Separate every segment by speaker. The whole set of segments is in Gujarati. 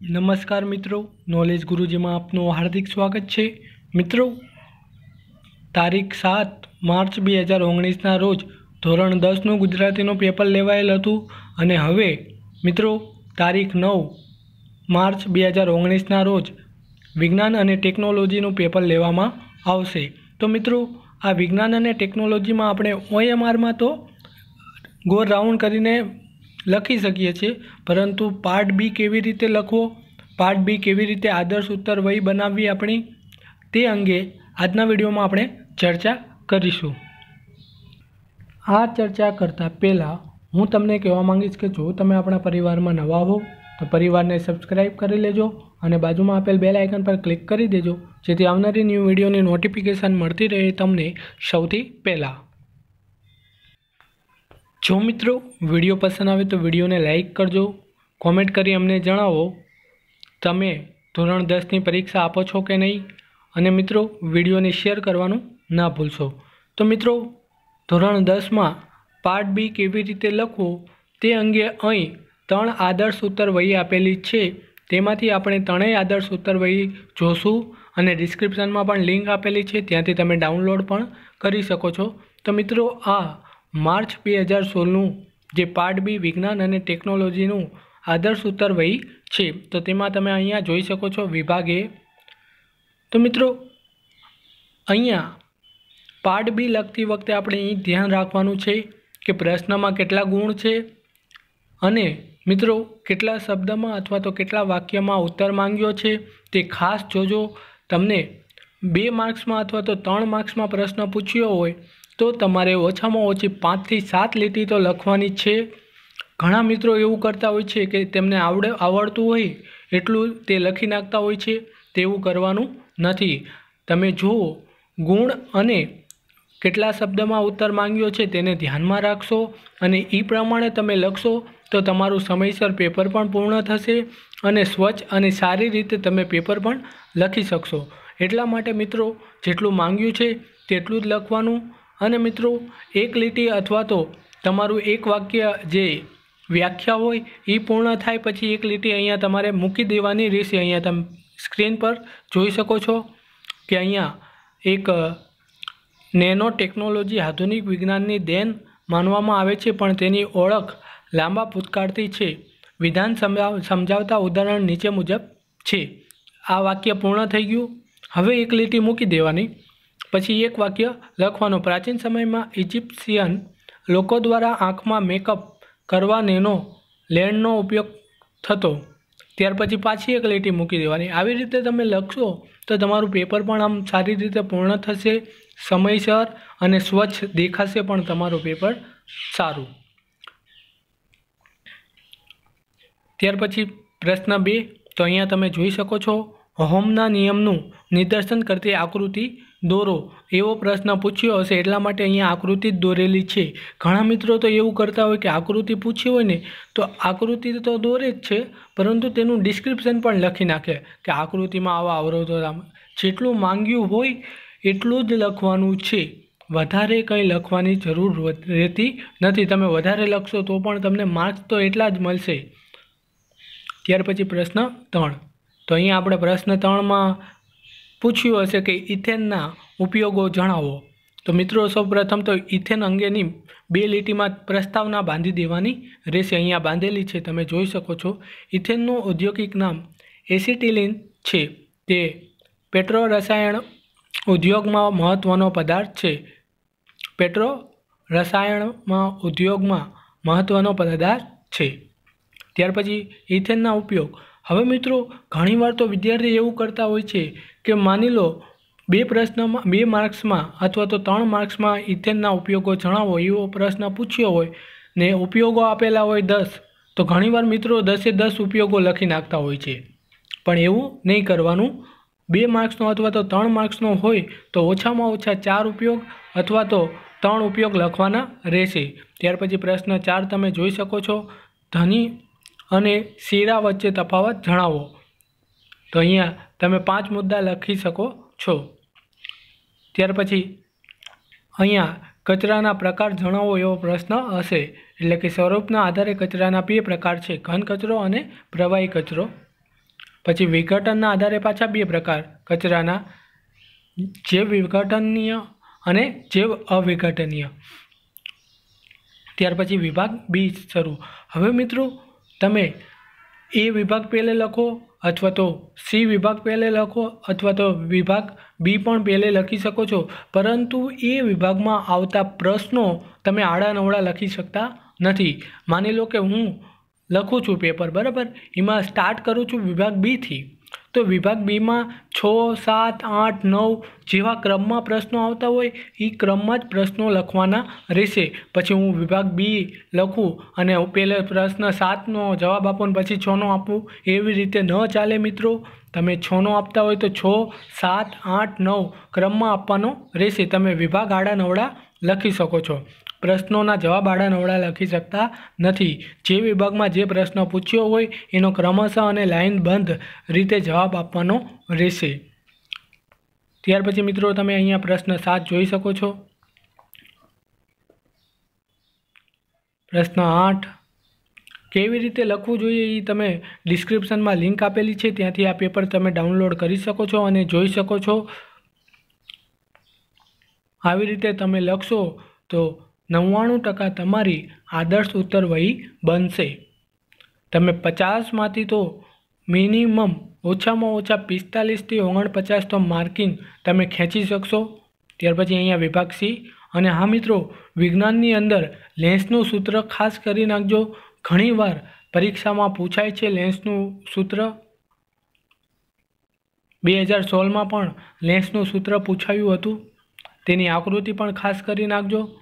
Speaker 1: નમસ્કાર મિત્રો. નોલેજ ગુરુજીમાં આપનું હાર્દિક સ્વાગત છે. મિત્રો, તારીખ સાત માર્ચ બે હજાર ઓગણીસના રોજ ધોરણ દસનું ગુજરાતીનું પેપર લેવાયેલ હતું અને હવે, મિત્રો, તારીખ નવ માર્ચ બે હજાર ઓગણીસના રોજ વિજ્ઞાન અને ટેકનોલોજીનું પેપર લેવામાં આવશે. તો મિત્રો, આ વિજ્ઞાન અને ટેકનોલોજીમાં આપણે ઓએમઆરમાં તો ગોળ રાઉન્ડ કરીને લખી શકીએ છીએ. પરંતુ પાર્ટ બી કેવી રીતે લખવો? પાર્ટ બી કેવી રીતે આદર્શ ઉત્તર વહી બનાવવી આપણી? તે અંગે આજના વિડીયોમાં આપણે ચર્ચા કરીશું. આ ચર્ચા કરતાં પહેલાં હું તમને કહેવા માંગીશ કે જો તમે આપણા પરિવારમાં નવા હો, તો પરિવારને સબસ્ક્રાઈબ કરી લેજો અને બાજુમાં આપેલ બેલ આઇકન પર ક્લિક કરી દેજો, જેથી આવનારી ન્યૂ વિડીયોની નોટિફિકેશન મળતી રહે તમને સૌથી પહેલાં. જો મિત્રો વીડિયો પસંદ આવે તો વિડીયોને લાઇક કરજો, કોમેન્ટ કરી અમને જણાવો, તમે ધોરણ દસની પરીક્ષા આપો છો કે નહીં, અને મિત્રો વિડીયોને શેર કરવાનું ના ભૂલશો. તો મિત્રો, ધોરણ દસમાં પાર્ટ બી કેવી રીતે લખવો તે અંગે અહીં ત્રણ આદર્શ ઉત્તર વહી આપેલી છે. તેમાંથી આપણે ત્રણેય આદર્શ ઉત્તર વહી જોશું અને ડિસ્ક્રિપ્શનમાં પણ લિંક આપેલી છે, ત્યાંથી તમે ડાઉનલોડ પણ કરી શકો છો. તો મિત્રો, આ માર્ચ બે હજાર સોળનું જે પાર્ટ બી વિજ્ઞાન અને ટેકનોલોજીનું આદર્શ ઉત્તર વહી છે, તો તેમાં તમે અહીંયા જોઈ શકો છો વિભાગ તો મિત્રો, અહીંયા પાર્ટ બી લખતી વખતે આપણે અહીં ધ્યાન રાખવાનું છે કે પ્રશ્નમાં કેટલા ગુણ છે અને મિત્રો, કેટલા શબ્દમાં અથવા તો કેટલા વાક્યમાં ઉત્તર માંગ્યો છે તે ખાસ જોજો. તમને બે માર્ક્સમાં અથવા તો ત્રણ માર્ક્સમાં પ્રશ્ન પૂછ્યો હોય તો તમારે ઓછામાં ઓછી પાંચથી સાત લીટી તો લખવાની છે. ઘણા મિત્રો એવું કરતા હોય છે કે તેમને આવડે, આવડતું હોય એટલું તે લખી નાખતા હોય છે, તેવું કરવાનું નથી. તમે જુઓ, ગુણ અને કેટલા શબ્દમાં ઉત્તર માંગ્યો છે તેને ધ્યાનમાં રાખશો અને એ પ્રમાણે તમે લખશો તો તમારું સમયસર પેપર પણ પૂર્ણ થશે અને સ્વચ્છ અને સારી રીતે તમે પેપર પણ લખી શકશો. એટલા માટે મિત્રો, જેટલું માંગ્યું છે તેટલું જ લખવાનું. અને મિત્રો, એક લીટી અથવા તો તમારું એક વાક્ય જે વ્યાખ્યા હોય, એ પૂર્ણ થાય પછી એક લીટી અહીંયા તમારે મૂકી દેવાની રહેશે. અહીંયા તમે સ્ક્રીન પર જોઈ શકો છો કે અહીંયા એક નેનો ટેકનોલોજી આધુનિક વિજ્ઞાનની દેન માનવામાં આવે છે, પણ તેની ઓળખ લાંબા ભૂતકાળથી છે. વિધાન સમજાવ, સમજાવતા ઉદાહરણ નીચે મુજબ છે. આ વાક્ય પૂર્ણ થઈ ગયું. હવે એક લીટી મૂકી દેવાની. પછી એક વાક્ય લખવાનું. પ્રાચીન સમયમાં ઇજિપ્શિયન લોકો દ્વારા આંખમાં મેકઅપ કરવાનેનો લેન્ડનો ઉપયોગ થતો. ત્યાર પછી પાછી એક લીટી મૂકી દેવાની. આવી રીતે તમે લખશો તો તમારું પેપર પણ આમ સારી રીતે પૂર્ણ થશે, સમયસર અને સ્વચ્છ દેખાશે પણ તમારું પેપર સારું. ત્યાર પછી પ્રશ્ન બે. તો અહીંયા તમે જોઈ શકો છો હોમના નિયમનું નિદર્શન કરતી આકૃતિ દોરો, એવો પ્રશ્ન પૂછ્યો હશે એટલા માટે અહીંયા આકૃતિ જ દોરેલી છે. ઘણા મિત્રો તો એવું કરતા હોય કે આકૃતિ પૂછી હોય ને, તો આકૃતિ તો દોરે જ છે, પરંતુ તેનું ડિસ્ક્રિપ્શન પણ લખી નાખે કે આકૃતિમાં આવા અવરોધો જેટલું માંગ્યું હોય એટલું જ લખવાનું છે. વધારે કંઈ લખવાની જરૂર રહેતી નથી. તમે વધારે લખશો તો પણ તમને માર્ક્સ તો એટલા જ મળશે. ત્યાર પછી પ્રશ્ન ત્રણ. તો અહીંયા આપણે પ્રશ્ન ત્રણમાં પૂછ્યું હશે કે ઇથેનના ઉપયોગો જણાવો. તો મિત્રો, સૌપ્રથમ તો ઇથેન અંગેની બે લીટીમાં પ્રસ્તાવના બાંધી દેવાની રહેશે અહીંયા બાંધેલી છે. તમે જોઈ શકો છો, ઇથેનનું ઔદ્યોગિક નામ એસિટિલિન છે. તે પેટ્રો રસાયણ ઉદ્યોગમાં મહત્ત્વનો પદાર્થ છે. પેટ્રો રસાયણમાં ઉદ્યોગમાં મહત્ત્વનો પદાર્થ છે. ત્યાર પછી ઇથેનના ઉપયોગ. હવે મિત્રો, ઘણીવાર તો વિદ્યાર્થી એવું કરતા હોય છે કે માની લો, બે પ્રશ્નમાં, બે માર્ક્સમાં અથવા તો ત્રણ માર્ક્સમાં ઇથેનના ઉપયોગો જણાવો, એવો પ્રશ્ન પૂછ્યો હોય ને ઉપયોગો આપેલા હોય દસ, તો ઘણીવાર મિત્રો દસે દસ ઉપયોગો લખી નાખતા હોય છે. પણ એવું નહીં કરવાનું. બે માર્ક્સનો અથવા તો ત્રણ માર્ક્સનો હોય તો ઓછામાં ઓછા ચાર ઉપયોગ અથવા તો ત્રણ ઉપયોગ લખવાના રહેશે. ત્યાર પછી પ્રશ્ન ચાર તમે જોઈ શકો છો. ધની અને શીરા વચ્ચે તફાવત જણાવો. તો અહીંયા તમે પાંચ મુદ્દા લખી શકો છો. ત્યાર પછી અહીંયા કચરાના પ્રકાર જણાવો એવો પ્રશ્ન હશે. એટલે કે સ્વરૂપના આધારે કચરાના બે પ્રકાર છે, ઘન કચરો અને પ્રવાહી કચરો. પછી વિઘટનના આધારે પાછા બે પ્રકાર, કચરાના જે વિઘટનીય અને જે અવિઘટનીય. ત્યાર પછી વિભાગ બી શરૂ. હવે મિત્રો, તમે એ વિભાગ પહેલે લખો અથવા તો સી વિભાગ પહેલે લખો અથવા તો વિભાગ બી પણ પહેલે લખી શકો છો. પરંતુ એ વિભાગમાં આવતા પ્રશ્નો તમે આડા નવડા લખી શકતા નથી. માની લો કે હું લખું છું પેપર, બરાબર? એમાં સ્ટાર્ટ કરું છું વિભાગ બીથી તો વિભાગ બીમાં છ, સાત, આઠ, નવ જેવા ક્રમમાં પ્રશ્નો આવતા હોય એ ક્રમમાં જ પ્રશ્નો લખવાના રહેશે. પછી હું વિભાગ બી લખું અને પહેલો પ્રશ્ન સાતનો જવાબ આપો પછી છનો આપું. એવી રીતે ન ચાલે મિત્રો. તમે છનો આપતા હોય તો છ, સાત, આઠ, નવ ક્રમમાં આપવાનો રહેશે. તમે વિભાગ આડા નવડા લખી શકો છો. પ્રશ્નોના જવાબ આડા નવડા લખી શકતા નથી. જે વિભાગમાં જે પ્રશ્ન પૂછ્યો હોય, એનો ક્રમશઃ અને લાઇનબંધ રીતે જવાબ આપવાનો રહેશે. ત્યાર પછી મિત્રો, તમે અહીંયા પ્રશ્ન સાત જોઈ શકો છો. પ્રશ્ન આઠ. કેવી રીતે લખવું જોઈએ એ તમે ડિસ્ક્રિપ્શનમાં લિંક આપેલી છે, ત્યાંથી આ પેપર તમે ડાઉનલોડ કરી શકો છો અને જોઈ શકો છો. આવી રીતે તમે લખશો તો નવ્વાણું ટકા તમારી આદર્શ ઉત્તરવહી બનશે. તમે પચાસમાંથી તો મિનિમમ ઓછામાં ઓછા પિસ્તાલીસથી ઓગણપચાસ તો માર્કિંગ તમે ખેંચી શકશો. ત્યાર પછી અહીંયા વિભાગ સી. અને હા મિત્રો, વિજ્ઞાનની અંદર લેન્સનું સૂત્ર ખાસ કરી નાખજો. ઘણીવાર પરીક્ષામાં પૂછાય છે લેન્સનું સૂત્ર. બે હજાર સોળમાં પણ લેન્સનું સૂત્ર પૂછાયું હતું. તેની આકૃતિ પણ ખાસ કરી નાખજો.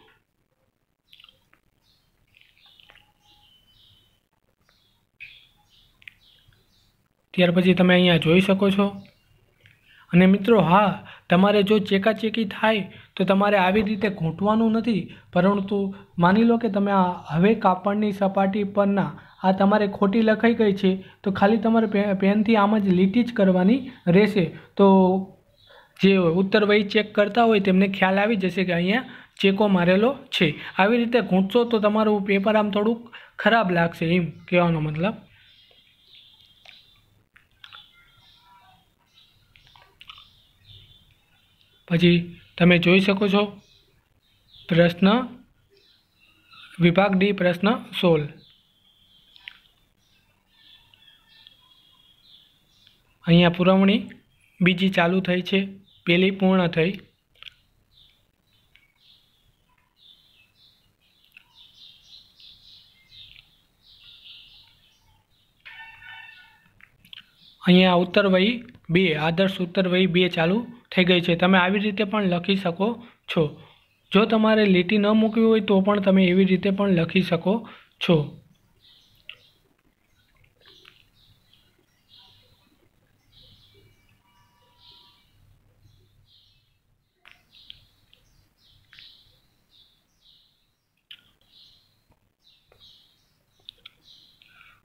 Speaker 1: ત્યાર પછી તમે અહીંયા જોઈ શકો છો. અને મિત્રો, હા, તમારે જો ચેકાચેકી થાય તો તમારે આવી રીતે ઘૂંટવાનું નથી, પરંતુ માની લો કે તમે આ હવે કાપડની સપાટી પરના આ તમારે ખોટી લખાઈ ગઈ છે, તો ખાલી તમારે પેનથી આમ જ લીટી જ કરવાની રહેશે. તો જે ઉત્તર વહી ચેક કરતા હોય તેમને ખ્યાલ આવી જશે કે અહીંયા ચેકો મારેલો છે. આવી રીતે ઘૂંટશો તો તમારું પેપર આમ થોડુંક ખરાબ લાગશે એમ કહેવાનો મતલબ. પછી તમે જોઈ શકો છો પ્રશ્ન વિભાગ ડી પ્રશ્ન સોળ. અહીંયા પુરવણી બીજી ચાલુ થઈ છે પહેલી પૂર્ણ થઈ. અહીંયા ઉત્તર વહી બે, આદર્શ ઉત્તર વહી બે ચાલુ થઈ ગઈ છે. તમે આવી રીતે પણ લખી શકો છો. જો તમારે લીટી ન મૂકવી હોય તો પણ તમે એવી રીતે પણ લખી શકો છો.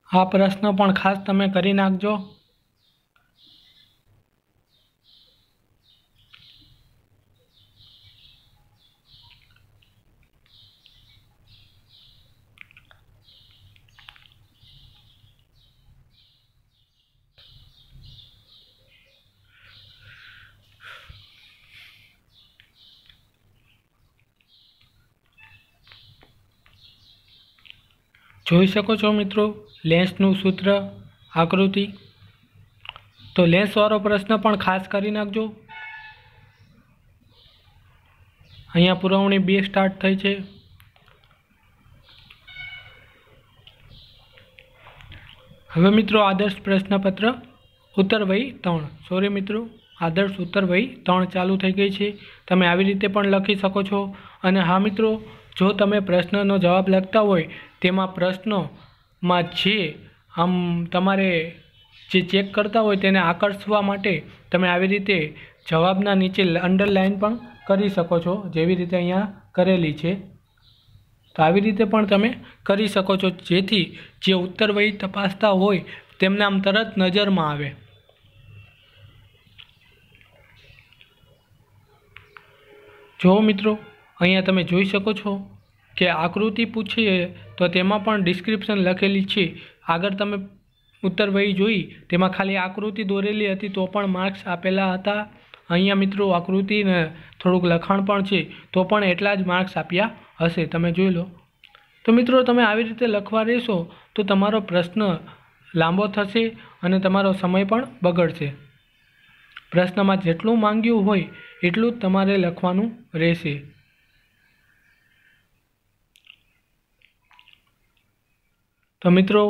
Speaker 1: આ પ્રશ્ન પણ ખાસ તમે કરી નાખજો. જોઈ શકો છો મિત્રો, લેન્સનું સૂત્ર, આકૃતિ. તો લેન્સવાળો પ્રશ્ન પણ ખાસ કરી નાખજો. અહીંયા પુરવણી બે સ્ટાર્ટ થઈ છે. હવે મિત્રો આદર્શ પ્રશ્નપત્ર, ઉત્તર વય ત્રણ. સોરી મિત્રો, આદર્શ ઉત્તર વય ત્રણ ચાલુ થઈ ગઈ છે. તમે આવી રીતે પણ લખી શકો છો. અને હા મિત્રો જો તમે પ્રશ્નનો જવાબ લખતા હોય, તેમાં પ્રશ્નોમાં જે આમ તમારે જે ચેક કરતા હોય તેને આકર્ષવા માટે તમે આવી રીતે જવાબના નીચે અંડરલાઇન પણ કરી શકો છો, જેવી રીતે અહીંયા કરેલી છે. તો આવી રીતે પણ તમે કરી શકો છો, જેથી જે ઉત્તર વહી તપાસતા હોય તેમને આમ તરત નજરમાં આવે. જો મિત્રો અહીંયા તમે જોઈ શકો છો કે આકૃતિ પૂછીએ તો તેમાં પણ ડિસ્ક્રિપ્શન લખેલી છે. આગળ તમે ઉત્તર વહી જોઈ, તેમાં ખાલી આકૃતિ દોરેલી હતી તો પણ માર્ક્સ આપેલા હતા. અહીંયા મિત્રો આકૃતિને થોડુંક લખાણ પણ છે, તો પણ એટલા જ માર્ક્સ આપ્યા હશે. તમે જોઈ લો. તો મિત્રો તમે આવી રીતે લખવા રહેશો તો તમારો પ્રશ્ન લાંબો થશે અને તમારો સમય પણ બગડશે. પ્રશ્નમાં જેટલું માંગ્યું હોય એટલું જ તમારે લખવાનું રહેશે. તો મિત્રો,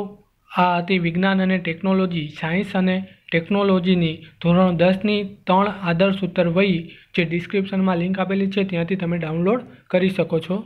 Speaker 1: આ હતી વિજ્ઞાન અને ટેકનોલોજી, સાયન્સ અને ટેકનોલોજીની ધોરણ દસની ત્રણ આદર્શ ઉત્તર વહી, જે ડિસ્ક્રિપ્શનમાં લિંક આપેલી છે, ત્યાંથી તમે ડાઉનલોડ કરી શકો છો.